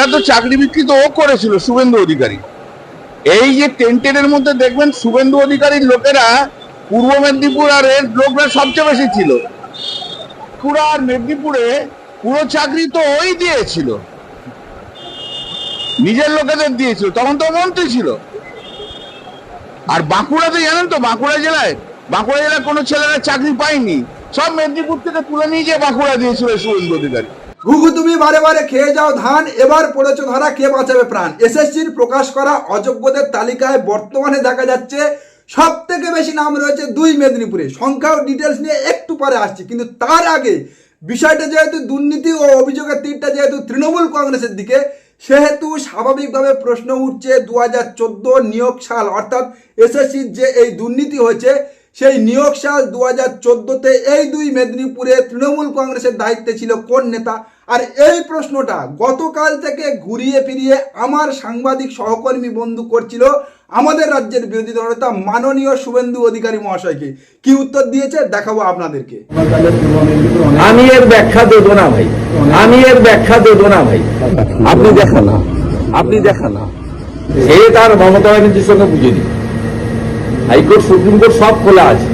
কটা তো চাকরি বিক্রি তো ও করেছিল, শুভেন্দু অধিকারী। এই যে টেন্টের মধ্যে দেখবেন শুভেন্দু অধিকারীর লোকেরা পূর্ব মেদিনীপুর আর এর লোকরা সবচেয়ে বেশি ছিল। পুরা আর মেদিনীপুরে পুরো চাকরি তো ওই দিয়েছিল। নিজের লোকেদের দিয়েছিল, তখন তো মন্ত্রী ছিল। আর বাঁকুড়াতে জানেন তো, বাঁকুড়া জেলায় বাঁকুড়া জেলায় কোনো ছেলেরা চাকরি পায়নি। সব মেদিনীপুর থেকে তুলে নিয়ে গিয়ে বাঁকুড়া দিয়েছিল শুভেন্দু অধিকারী। ঘুঘু তুমি বারে বারে খেয়ে যাও ধান, এবার পড়েছো ধরা, কে বাঁচাবে প্রাণ? এসএসসির প্রকাশ করা অযোগ্যদের তালিকায় বর্তমানে দেখা যাচ্ছে সব থেকে বেশি নাম রয়েছে দুই মেদিনীপুরে। সংখ্যা ও ডিটেলস নিয়ে একটু পরে আসছি, কিন্তু তার আগে বিষয়টা যেহেতু দুর্নীতি ও অভিযোগের তীরটা যেহেতু তৃণমূল কংগ্রেসের দিকে, সেহেতু স্বাভাবিকভাবে প্রশ্ন উঠছে দু হাজার চোদ্দ নিয়োগ সাল, অর্থাৎ এসএসসির যে এই দুর্নীতি হয়েছে সেই নিয়োগ সাল দু হাজার চোদ্দোতে এই দুই মেদিনীপুরে তৃণমূল কংগ্রেসের দায়িত্বে ছিল কোন নেতা? আর এই প্রশ্নটা গতকাল থেকে ঘুরিয়ে ফিরিয়ে আমার সাংবাদিক সহকর্মী বন্ধু করছিল আমাদের রাজ্যের বিরোধী দলনেতা মাননীয় শুভেন্দু অধিকারী মহাশয়কে। কি উত্তর দিয়েছে? দেখাবো আপনাদেরকে। আমি এর ব্যাখ্যা দেব না ভাই। আমি এর ব্যাখ্যা দেব না ভাই। আপনি দেখান না। আপনি দেখান না। সে তার মমতা ব্যানার্জির সঙ্গে বুঝে দিন হাইকোর্ট, সুপ্রিম কোর্ট সব খোলা আছে।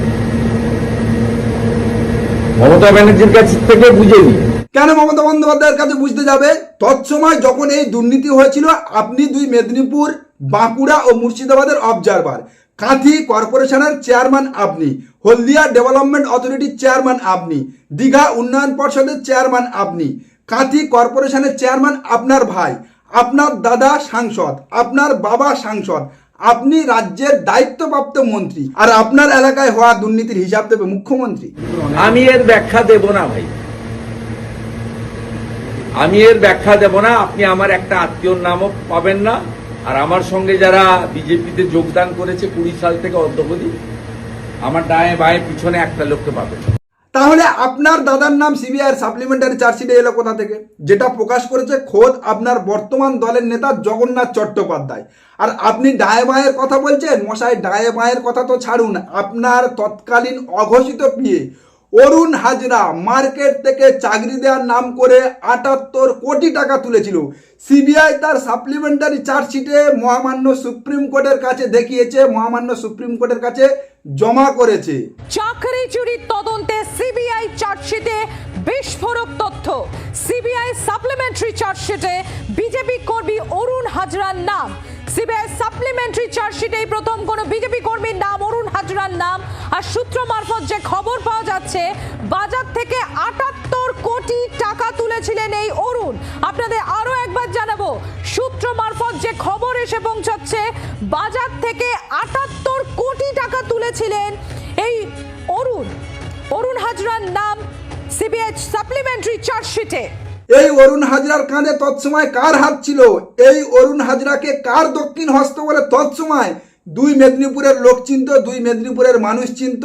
মমতা ব্যানার্জির কাছ থেকে বুঝে নিন কেন মমতা বন্দ্যোপাধ্যায়ের কাছে বুঝতে যাবে? তৎসময় যখন এই দুর্নীতি হয়েছিল, আপনি দুই মেদিনীপুর, বাঁকুড়া ও মুর্শিদাবাদের অবজারভার কাঁথি কর্পোরেশনের চেয়ারম্যান আপনি, হলদিয়া ডেভেলপমেন্ট অথরিটির চেয়ারম্যান আপনি, দীঘা উন্নয়ন পর্ষদের চেয়ারম্যান আপনি, কাঁথি কর্পোরেশনের চেয়ারম্যান আপনার ভাই, আপনার দাদা সাংসদ, আপনার বাবা সাংসদ আপনি রাজ্যের দায়িত্বপ্রাপ্ত মন্ত্রী আর আপনার এলাকায় হওয়া দুর্নীতির হিসাব দেবে মুখ্যমন্ত্রী। আমি এর ব্যাখ্যা দেব না ভাই। আমি এর ব্যাখ্যা দেব না, আপনি আমার একটা আত্মীয়র নামও পাবেন না। আর আমার সঙ্গে যারা বিজেপিতে যোগদান করেছে কুড়ি সাল থেকে অদ্যবধি, আমার ডায়ে বায়ে পিছনে একটা লোককে পাবেন তাহলে আপনার দাদার নাম সিবিআইয়ের সাপ্লিমেন্টারি চার্জশিটে এলো কোথা থেকে? যেটা প্রকাশ করেছে খোদ আপনার বর্তমান দলের নেতা জগন্নাথ চট্টোপাধ্যায়। আর আপনি ডায়ে বাঁয়ের কথা বলছেন, মশাই ডায়ে বাঁয়ের কথা তো ছাড়ুন। আপনার তৎকালীন অঘোষিত পিয়ে অরুণ হাজরা মার্কেট থেকে চাকরি দেওয়ার নাম করে আটাত্তর কোটি টাকা তুলেছিল। সিবিআই তার সাপ্লিমেন্টারি চার্জশিটে মহামান্য সুপ্রিম কোর্টের কাছে দেখিয়েছে, মহামান্য সুপ্রিম কোর্টের কাছে জমা করেছে। চাকরি চুরির তদন্তে সিবিআই চার্জশিটে বিস্ফোরক তথ্য। সিবিআই সাপ্লিমেন্টারি চার্জশিটে বিজেপি কর্মী অরুণ হাজরার নাম। সিবিআই সাপ্লিমেন্টারি চার্জশিটেই প্রথম কোনো বিজেপি কর্মীর নাম, অরুণ হাজরার নাম আর সূত্র মারফত যে খবর পাওয়া যাচ্ছে, বাজার থেকে আটাত্তর কোটি টাকা তুলেছিলেন এই অরুণ। আপনাদের আরও একবার জানাব, সূত্র মারফত যে খবর এসে পৌঁছাচ্ছে, বাজার থেকে আটাত্তর কোটি টাকা তুলেছিলেন এই অরুণ। অরুণ হাজরার নাম সিবিআই সাপ্লিমেন্টারি চার্জশিটে এই অরুণ হাজরার কাঁধে তৎসময় কার হাত ছিল? এই অরুণ হাজরাকে কার দক্ষিণ হস্ত বলে তৎসময় দুই মেদিনীপুরের লোক চিনত, দুই মেদিনীপুরের মানুষ চিনত।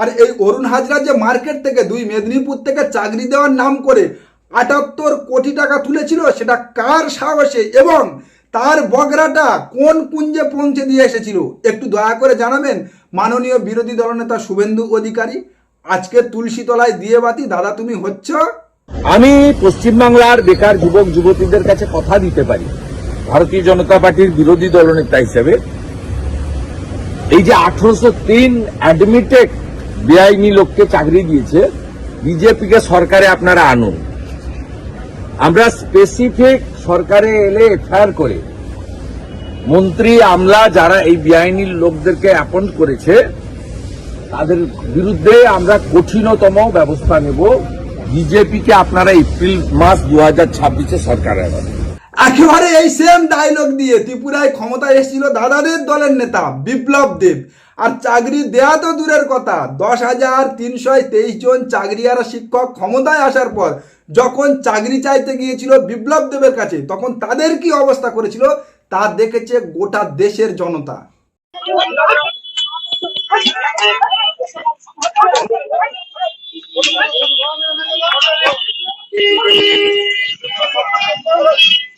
আর এই অরুণ হাজরা যে মার্কেট থেকে দুই মেদিনীপুর থেকে চাকরি দেওয়ার নাম করে আটাত্তর কোটি টাকা তুলেছিল, সেটা কার সাহসে এবং তার বগরাটা কোন কুঞ্জে পৌঁছে দিয়ে এসেছিল? একটু দয়া করে জানাবেন, মাননীয় বিরোধী দলনেতা শুভেন্দু অধিকারী, আজকে তুলসীতলায় দিয়ে বাতি, দাদা তুমি হচ্ছ? আমি পশ্চিমবাংলার বেকার যুবক, যুবতীদের কাছে কথা দিতে পারি। ভারতীয় জনতা পার্টির বিরোধী দলনেতা হিসেবে এই যে আঠারোশো তিন অ্যাডমিটেড বেআইনি লোককে চাকরি দিয়েছে, বিজেপিকে সরকারে আপনারা আনুন। আমরা স্পেসিফিক সরকারে এলে এফআইআর করে, মন্ত্রী, আমলা যারা এই বেআইনি লোকদেরকে অ্যাপয়েন্ট করেছে, তাদের বিরুদ্ধে আমরা কঠিনতম ব্যবস্থা নেব। বিজেপিকে আপনারা এপ্রিল মাস দু হাজার ছাব্বিশে সরকারে আনাবেন। একেবারে এই সেম ডায়লগ দিয়ে ত্রিপুরায় ক্ষমতায় এসেছিল দাদাদের দলের নেতা বিপ্লব দেব। আর চাকরি দেয়া তো দূরের কথা। দশ হাজার তিনশো তেইশ জন চাকরিয়ারা শিক্ষক ক্ষমতায় আসার পর যখন চাকরি চাইতে গিয়েছিল বিপ্লব দেবের কাছে, তখন তাদের কি অবস্থা করেছিল? তা দেখেছে গোটা দেশের জনতা।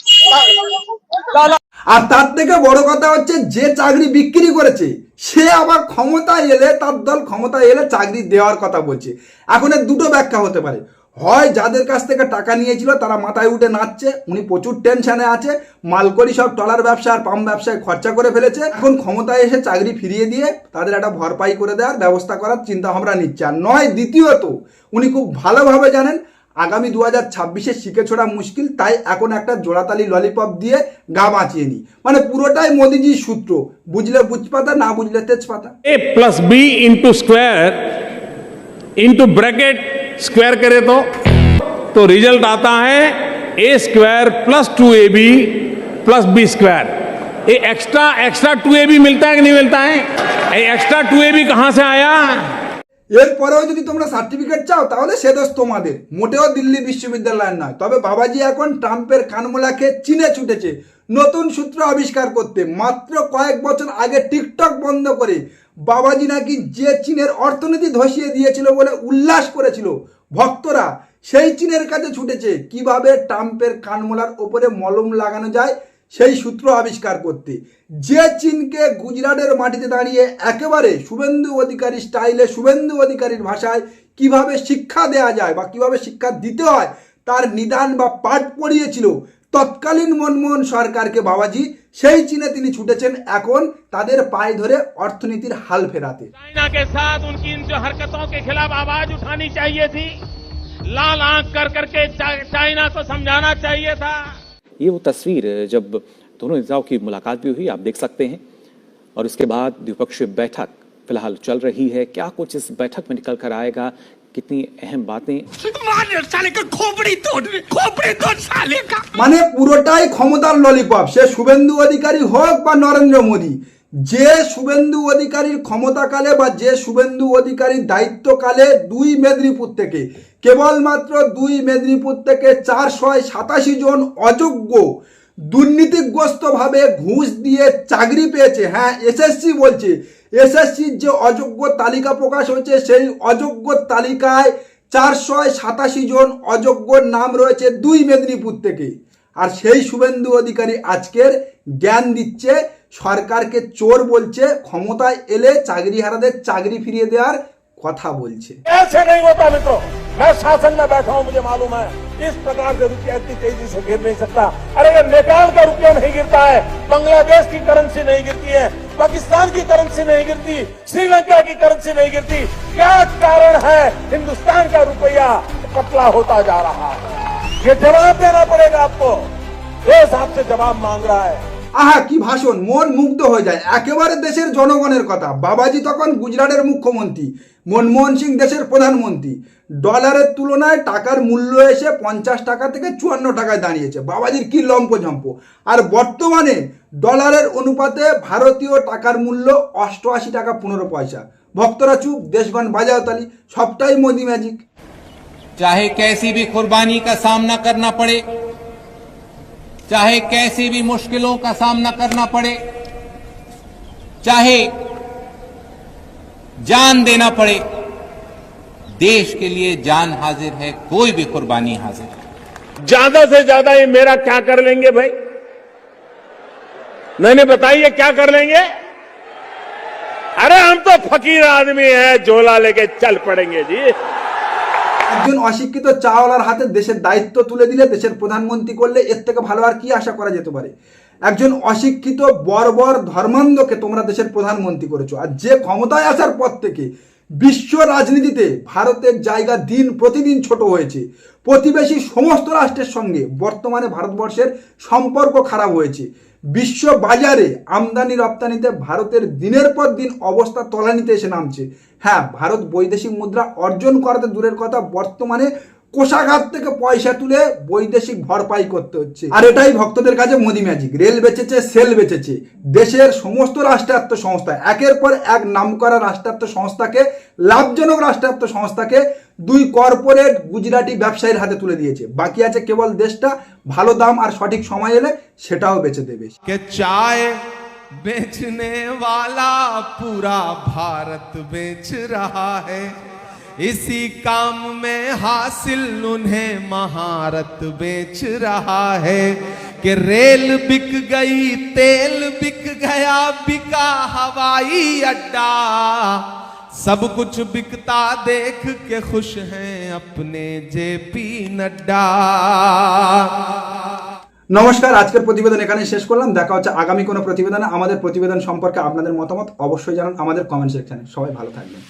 আর তার থেকে বড় কথা হচ্ছে, যে চাকরি বিক্রি করেছে, সে আবার ক্ষমতায় এলে, তার দল ক্ষমতায় এলে চাকরি দেওয়ার কথা বলছে। এখন এর দুটো ব্যাখ্যা হতে পারে। হয় যাদের কাছ থেকে টাকা নিয়েছিল, তারা মাথায় উঠে নাচছে, উনি প্রচুর টেনশনে আছে মালকরি সব টলার ব্যবসা আর পাম্প ব্যবসায় খরচা করে ফেলেছে। এখন ক্ষমতায় এসে চাকরি ফিরিয়ে দিয়ে তাদের একটা ভরপাই করে দেওয়ার ব্যবস্থা করার চিন্তা ভাবনা নিচ্ছে। আর নয়, দ্বিতীয়ত, উনি খুব ভালোভাবে জানেন আগামী দু হাজার ছাব্বিশে শিখে ছোড়া মুশকিল তাই এখন একটা জোড়াতালি ললিপপ দিয়ে গা বাঁচিয়ে নি মানে পুরোটাই মোদিজির সূত্র বুঝলে বুঝপাতা না বুঝলে তেজপাতা A plus B into square into bracket square करे तो तो रिजल्ट आता है A square plus two A B plus B square ये extra extra two A B मिलता है कि नहीं मिलता है ये एक्स्ट्रा टू ए बी कहां से आया এরপরেও যদি তোমরা সার্টিফিকেট চাও, তাহলে সে দোষ তোমাদের। মোটেও দিল্লি বিশ্ববিদ্যালয়ের নয়। তবে বাবাজি এখন ট্রাম্পের কানমোলাকে চিনে ছুটেছে নতুন সূত্র আবিষ্কার করতে। মাত্র কয়েক বছর আগে টিকটক বন্ধ করে বাবাজি নাকি যে চীনের অর্থনীতি ধসিয়ে দিয়েছিল বলে উল্লাস করেছিল। ভক্তরা সেই চীনের কাছে ছুটেছে। কীভাবে ট্রাম্পের কানমোলার ওপরে মলম লাগানো যায় সেই সূত্র আবিষ্কার করতে যে চীনকে গুজরাটের মাটিতে দাঁড়িয়ে একেবারে শুভেন্দু অধিকারী স্টাইলে শুভেন্দু অধিকারীর ভাষায় কিভাবে শিক্ষা দেয়া যায় বা কিভাবে শিক্ষা দিতে হয় তার নিদান বা পাঠ পড়িয়েছিল তৎকালীন মনমোহন সরকারকে বাবাজি সেই চীনে তিনি ছুটেছেন এখন তাদের পায়ে ধরে অর্থনীতির হাল ফেরাতে चाइना के साथ उनकी इन जो हरकतों के खिलाफ आवाज उठानी चाहिए थी लाल आंख कर करके चा- चाइना को समझाना चाहिए था ये वो तस्वीर जब दोनों नेताओं की मुलाकात भी हुई आप देख सकते हैं और उसके बाद द्विपक्षीय बैठक फिलहाल चल रही है क्या कुछ इस बैठक में निकल कर आएगा कितनी अहम बातें মানে পুরোটাই ক্ষমতার ললিপপ সে শুভেন্দু অধিকারী হোক বা নরেন্দ্র মোদী যে শুভেন্দু অধিকারীর ক্ষমতাকালে বা যে শুভেন্দু অধিকারীর দায়িত্বকালে দুই মেদিনীপুর থেকে, কেবলমাত্র দুই মেদিনীপুর থেকে চারশো সাতাশি জন অযোগ্য, দুর্নীতিগ্রস্তভাবে ঘুষ দিয়ে চাকরি পেয়েছে। হ্যাঁ এসএসসি বলছে এসএসসির যে অযোগ্য তালিকা প্রকাশ হয়েছে, সেই অযোগ্য তালিকায় চারশো সাতাশি জন অযোগ্যর নাম রয়েছে দুই মেদিনীপুর থেকে। আর সেই শুভেন্দু অধিকারী আজকের জ্ঞান দিচ্ছে সরকারকে চোর বলছে ক্ষমতায় এলে চাকরি হারাদের চাকরি ফিরিয়ে দেওয়ার কথা বলছে ऐसे नहीं होता मित्रों मैं शासन में बैठा हूं मुझे मालूम है इस प्रकार से रुपया इतनी तेजी से गिर नहीं सकता अरे अगर नेपाल का रुपया नहीं गिरता है बांग्लादेश की करेंसी नहीं गिरती है पाकिस्तान की करेंसी नहीं गिरती श्रीलंका की करेंसी नहीं गिरती क्या कारण है हिंदुस्तान का रुपया पतला होता जा रहा है ये जवाब देना पड़ेगा आपको देश आपसे जवाब मांग रहा है আহা কি ভাষণ মন মুগ্ধ হয়ে যায় একেবারে দেশের জনগণের কথা বাবাজি তখন গুজরাটের মুখ্যমন্ত্রী মনমোহন সিং দেশের প্রধানমন্ত্রী ডলারের তুলনায় টাকার মূল্য এসে পঞ্চাশ টাকা থেকে চুয়ান্ন টাকায় দাঁড়িয়েছে বাবাজির কি লম্পঝম্প আর বর্তমানে ডলারের অনুপাতে ভারতীয় টাকার মূল্য অষ্টআশি টাকা পনেরো পয়সা ভক্তরা চুপ দেশগণ বাজাও তালি সবটাই মোদি ম্যাজিক चाहे कैसी भी कुर्बानी का सामना करना पड़े चाहे कैसी भी मुश्किलों का सामना करना पड़े, चाहे जान देना पड़े, देश के लिए जान हाजिर है, कोई भी कुर्बानी हाजिर है। ज़्यादा से ज़्यादा ये मेरा क्या कर लेंगे भाई? नहीं नहीं, बताइए, क्या कर लेंगे? अरे, हम तो फकीर आदमी हैं, झोला लेके चल पड़ेंगे जी। একজন অশিক্ষিত চাওয়ালার হাতে দেশের দায়িত্ব তুলে দিলে, দেশের প্রধানমন্ত্রী করলে এর থেকে ভালো আর কি আশা করা যেতে পারে? একজন অশিক্ষিত বর্বর ধর্মান্ধকে তোমরা দেশের প্রধানমন্ত্রী করেছ আর যে ক্ষমতায় আসার পর থেকে বিশ্ব রাজনীতিতে ভারতের জায়গা দিন প্রতিদিন ছোট হয়েছে। প্রতিবেশী সমস্ত রাষ্ট্রের সঙ্গে বর্তমানে ভারতবর্ষের সম্পর্ক খারাপ হয়েছে। বিশ্ব বাজারে আমদানি রপ্তানিতে ভারতের দিনের পর দিন অবস্থা তলানিতে এসে নামছে। হ্যাঁ ভারত বৈদেশিক মুদ্রা অর্জন করাতে দূরের কথা বর্তমানে কোষাঘাত থেকে পয়সা তুলে বৈদেশিক ভরপাই করতে হচ্ছে আর এটাই ভক্তদের কাছে মোদি ম্যাজিক রেল বেচেছে সেল বেচেছে দেশের সমস্ত রাষ্ট্রায়ত্ত সংস্থা একের পর এক নামকরা রাষ্ট্রায়ত্ত সংস্থাকে লাভজনক রাষ্ট্রায়ত্ত সংস্থাকে দুই কর্পোরেট গুজরাটি ব্যবসায়ীর হাতে তুলে দিয়েছে বাকি আছে কেবল দেশটা ভালো দাম আর সঠিক সময় এলে সেটাও বেচে দেবে कि चाय बेचने वाला पूरा भारत बेच रहा है इसी काम में हासिल उन्हें महारत बेच रहा है कि रेल बिक गई तेल बिक गया बिका हवाई अड्डा सब कुछ बिकता देख के खुश हैं अपने जेपी नड्डा নমস্কার আজকের প্রতিবেদন এখানে শেষ করলাম দেখা হচ্ছে আগামী কোনো প্রতিবেদনে আমাদের প্রতিবেদন সম্পর্কে আপনাদের মতামত অবশ্যই জানান আমাদের কমেন্ট সেকশনে সবাই ভালো থাকবেন